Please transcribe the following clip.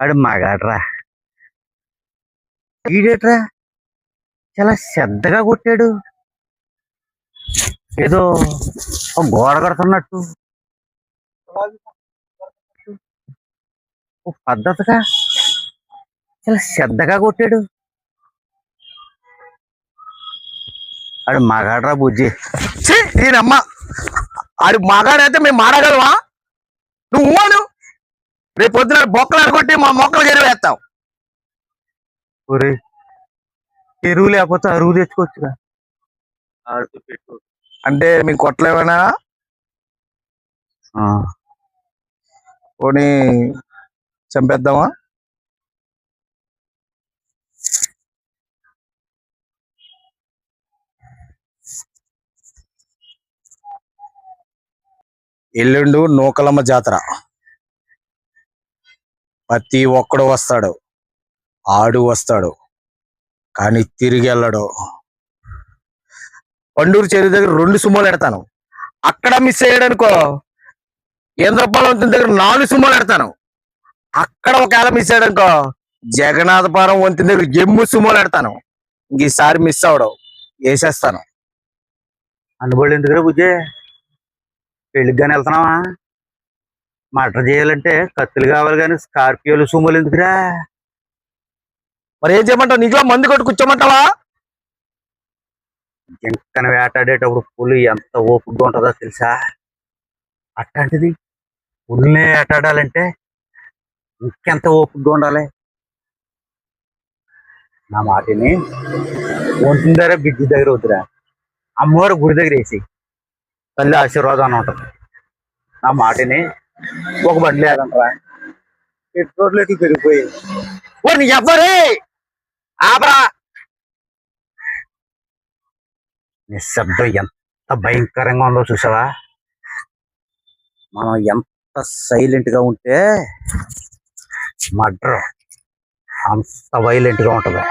వాడు మగాడ్రా. ఈడేట్రా? చాలా శ్రద్ధగా కొట్టాడు. ఏదో ఒక గోడ కడుతున్నట్టు. ఓ పద్ధతిగా చాలా శ్రద్ధగా కొట్టాడు. ఆడు మగాడ్రా బుజ్జి. నేనమ్మా. దీనమ్మ ఆడు మగాడైతే మేము మాడగలవా? నువ్వు రేపు పొద్దున బొక్కలు అనుకుంటే మా మొక్కలు చెరువు వేస్తాం. ఒరే ఎరువు లేకపోతే అరువు తెచ్చుకోవచ్చుగా. పెట్టు అంటే మీకు ఆ, పోనీ చంపేద్దామా? ఎల్లుండు నూకలమ్మ జాతర. ప్రతి ఒక్కడు వస్తాడు. ఆడు వస్తాడు. కానీ తిరిగి వెళ్ళడు. పండూరు చెరువు దగ్గర రెండు సుమ్మలు ఎడతాను. అక్కడ మిస్ అయ్యాడనుకో ఇంద్రపాలవంతం దగ్గర నాలుగు సుమ్మలు ఎడతాను. అక్కడ ఒకవేళ మిస్ అయ్యాడనుకో జగన్నాథపురం వంతెన దగ్గర జమ్ము సుమ్మలు ఎడతాను. ఇంక ఈసారి మిస్ అవడం వేసేస్తాను. అందుబడి ఎందుకు బుజ్జే? పెళ్ళికి కానీ వెళ్తున్నావా? మటర్ చేయాలంటే కత్తులు కావాలి కానీ స్కార్పియోలు సుమోలు ఎందుకురా? మరి ఏం చేయమంటావు? నీలో మందు కొట్టి కూర్చోమంటావా? జంకన వేటాడేటప్పుడు పులి ఎంత ఓపికగా ఉంటుందో తెలుసా? అట్లాంటిది పులినే వేటాడాలంటే ఇంకెంత ఓపికగా ఉండాలి? నా మాటిని ఒంటి దగ్గర బిడ్డి దగ్గర వద్దురా. అమ్మవారు గుడి దగ్గర వేసి తల్లి ఆశీర్వాదం అని ఉంటుంది. నా మాటిని ఒక బండి లేదంటరా? పెట్రోల్ రేట్లు పెరిగిపోయి ఓ నీ ఎవ్వరే? ఆపరా. నిశ్శబ్దం ఎంత భయంకరంగా ఉందో చూసావా? మనం ఎంత సైలెంట్గా ఉంటే మర్డర్ అంత వైలెంట్గా ఉంటది.